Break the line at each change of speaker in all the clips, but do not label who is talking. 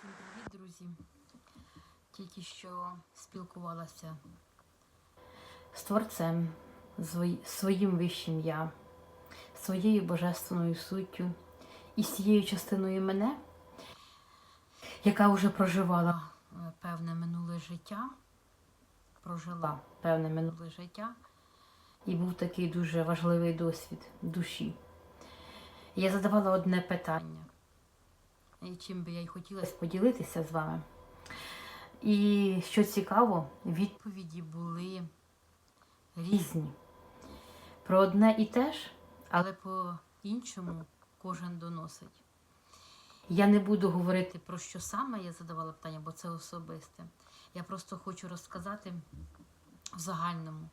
Всім привіт, друзі! Тільки що спілкувалася з Творцем, своїм вищим я, своєю божественною суттю і з цією частиною мене, яка вже проживала е, певне минуле життя, прожила певне минуле життя, і був такий дуже важливий досвід душі. Я задавала одне питання і чим би я й хотілося поділитися з вами. І що цікаво, відповіді були різні. Про одне і те ж, але по-іншому кожен доносить. Я не буду говорити про що саме я задавала питання, бо це особисте. Я просто хочу розказати в загальному,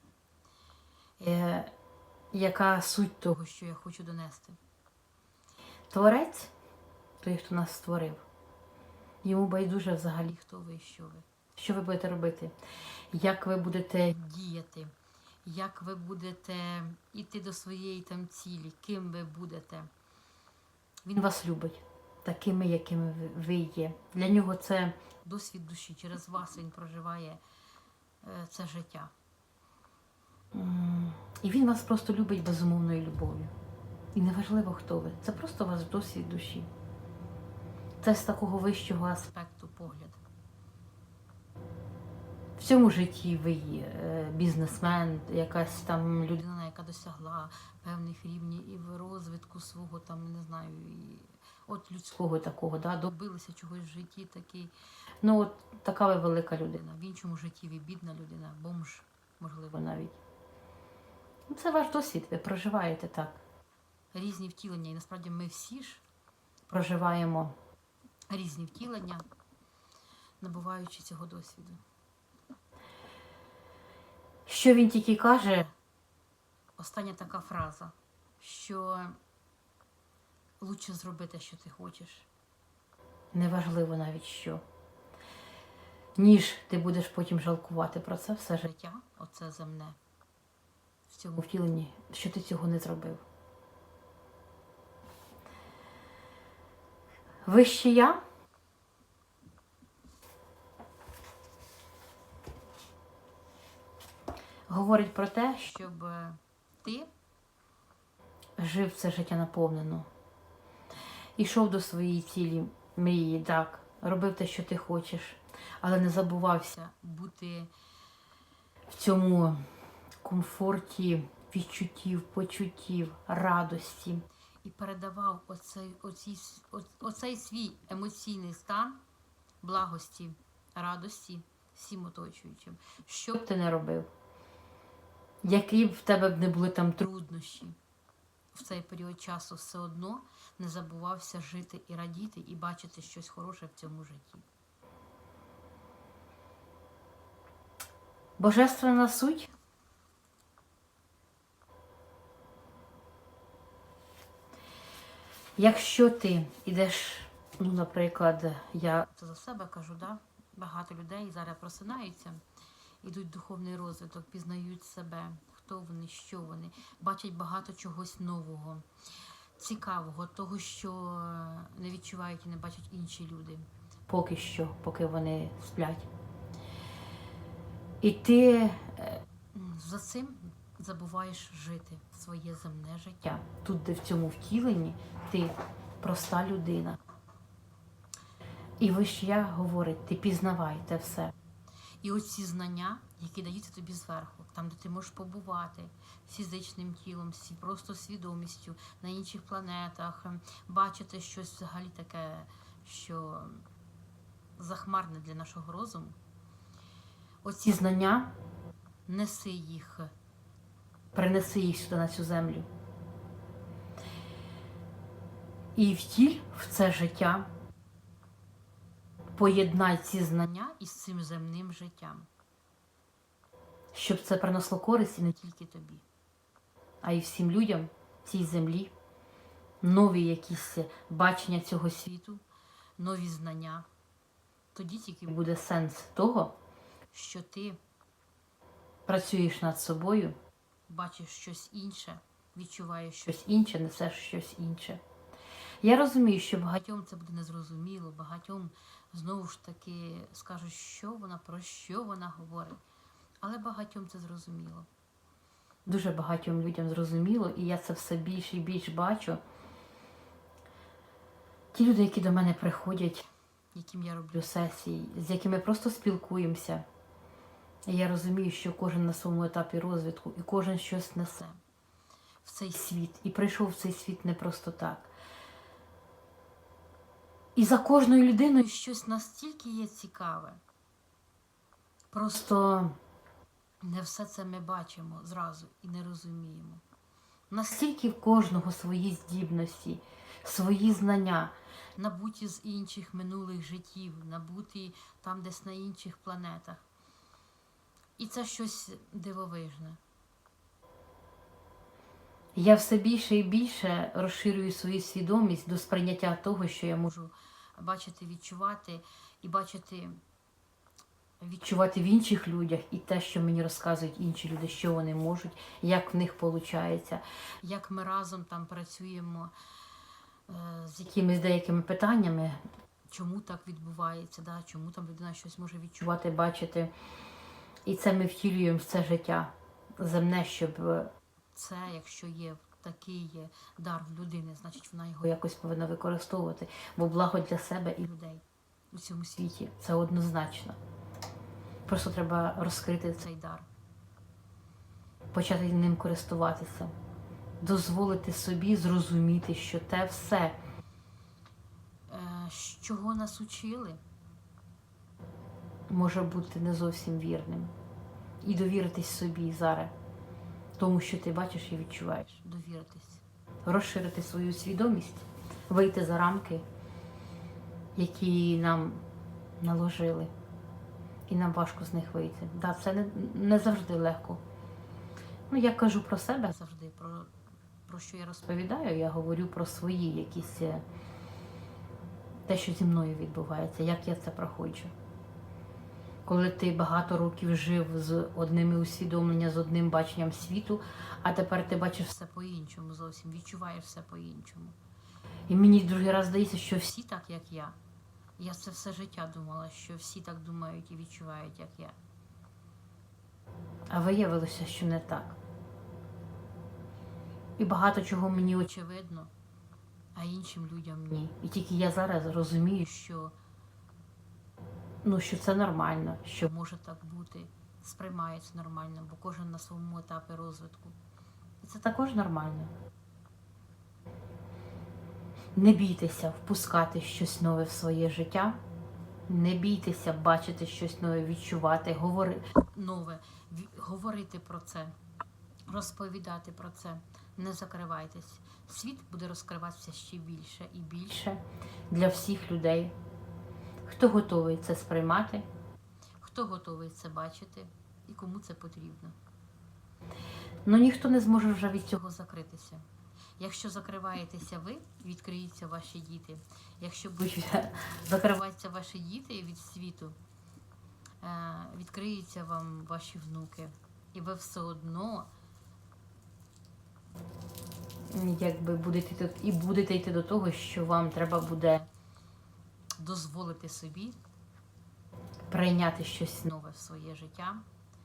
е, яка суть того, що я хочу донести. Творець той, хто нас створив. Йому байдуже взагалі, хто ви і що ви. Що ви будете робити? Як ви будете діяти? Як ви будете йти до своєї там цілі? Ким ви будете? Він вас любить, такими, якими ви- є. Для нього це досвід душі. Через вас він проживає е, це життя. І він вас просто любить безумовною любов'ю. І неважливо, хто ви. Це просто ваш досвід душі. Це з такого вищого аспекту погляд. В цьому житті ви е, бізнесмен, якась там людина, яка досягла певних рівнів і в розвитку свого, там, не знаю, і от людського такого, да, добилися чогось в житті такий. Ну, от така ви велика людина. В іншому житті ви бідна людина, бомж, можливо, навіть. Ну, Це ваш досвід, ви проживаєте так. Різні втілення, і насправді ми всі ж проживаємо різні втілення, набуваючи цього досвіду. Що він тільки каже, остання така фраза, що лучше зробити, що ти хочеш. Неважливо навіть що. Ніж ти будеш потім жалкувати про це все життя, оце земне, в цьому втіленні, що ти цього не зробив. Вище я говорить про те, щоб е, ти жив це життя наповнено. Ішов до своєї цілі, мрії, так, робив те, що ти хочеш, але не забувався бути в цьому комфорті відчуттів, почуттів, радості. І передавав оцей, оцій, о- оцей свій емоційний стан благості, радості всім оточуючим. Що б ти не робив, які б в тебе б не були там труднощі, в цей період часу все одно не забувався жити і радіти, і бачити щось хороше в цьому житті. Божественна суть Якщо ти йдеш, ну, наприклад, я за себе кажу, да? багато людей зараз просинаються, йдуть в духовний розвиток, пізнають себе, хто вони, що вони, бачать багато чогось нового, цікавого, того, що не відчувають і не бачать інші люди. Поки що, поки вони сплять. І ти е, за цим забуваєш жити своє земне життя. Тут, де в цьому втіленні, ти проста людина. І вища говорить, ти пізнавай те все. І оці знання, які даються тобі зверху, там, де ти можеш побувати фізичним тілом, всі- просто свідомістю на інших планетах, ем, бачити щось взагалі таке, що захмарне для нашого розуму. Оці знання неси їх, принеси їх сюди на цю землю. І втіль в це життя, поєднай ці знання із цим земним життям, щоб це принесло користь і не тільки тобі, а й всім людям цій землі, нові якісь бачення цього світу, нові знання. Тоді тільки буде сенс того, що ти працюєш над собою, бачиш щось інше, відчуваєш щось інше, несеш щось інше. Я розумію, що багатьом це буде незрозуміло, багатьом знову ж таки скажуть, що вона, про що вона говорить. Але багатьом це зрозуміло. Дуже багатьом людям зрозуміло, і я це все більше і більше бачу. Ті люди, які до мене приходять, яким я роблю сесії, з якими просто спілкуємося. Я розумію, що кожен на своєму етапі розвитку і кожен щось несе в цей світ. І прийшов в цей світ не просто так. І за кожною людиною щось настільки є цікаве. Просто не все це ми бачимо зразу і не розуміємо. Настільки в кожного свої здібності, свої знання, набуті з інших минулих життів, набуті там десь на інших планетах. І це щось дивовижне. Я все більше і більше розширюю свою свідомість до сприйняття того, що я можу бачити, відчувати і бачити, відчувати в інших людях і те, що мені розказують інші люди, що вони можуть, як в них виходить, як ми разом там працюємо е, з якимись деякими питаннями, чому так відбувається, да? чому там людина щось може відчувати, бачити. І це ми втілюємо в це життя земне, щоб е, це, якщо є такий дар в людини, значить вона його якось повинна використовувати, бо благо для себе і людей у цьому світі це однозначно. Просто треба розкрити цей дар, почати ним користуватися, дозволити собі зрозуміти, що те все, е, чого нас учили, може бути не зовсім вірним. І довіритись собі зараз, тому що ти бачиш і відчуваєш. Довіритись, розширити свою свідомість, вийти за рамки, які нам наложили. І нам важко з них вийти. Да, це не, не завжди легко. Ну, я кажу про себе завжди, про, про що я розповідаю, я говорю про свої якісь е, те, що зі мною відбувається, як я це проходжу коли ти багато років жив з одними усвідомлення, з одним баченням світу, а тепер ти бачиш все по-іншому зовсім, відчуваєш все по-іншому. І мені другий раз здається, що всі так, як я. Я це все життя думала, що всі так думають і відчувають, як я. А виявилося, що не так. І багато чого мені очевидно, а іншим людям ні. І тільки я зараз розумію, що ну, що це нормально, що може так бути, сприймається нормально, бо кожен на своєму етапі розвитку. І це також нормально. Не бійтеся впускати щось нове в своє життя. Не бійтеся бачити щось нове, відчувати, говори... нове, говорити про це, розповідати про це. Не закривайтесь. Світ буде розкриватися ще більше і більше для всіх людей. Хто готовий це сприймати, хто готовий це бачити і кому це потрібно. Ну ніхто не зможе вже від цього закритися. Якщо закриваєтеся ви, відкриються ваші діти. Якщо будуть закриватися ваші діти від світу, е, відкриються вам ваші внуки. І ви все одно якби будете і будете йти до того, що вам треба буде дозволити собі прийняти щось нове в своє життя,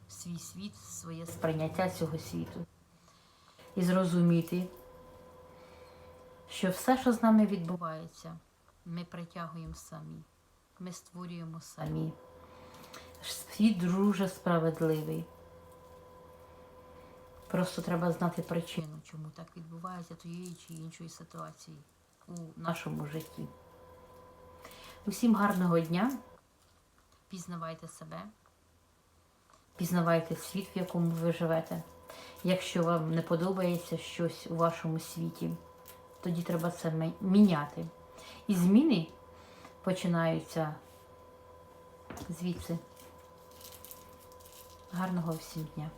в свій світ, в своє сприйняття цього світу. І зрозуміти, що все, що з нами відбувається, ми притягуємо самі, ми створюємо самі. Світ дуже справедливий. Просто треба знати причину, чому так відбувається тієї чи іншої ситуації у нашому житті. Усім гарного дня. Пізнавайте себе, пізнавайте світ, в якому ви живете. Якщо вам не подобається щось у вашому світі, тоді треба це міняти. І зміни починаються звідси. Гарного всім дня!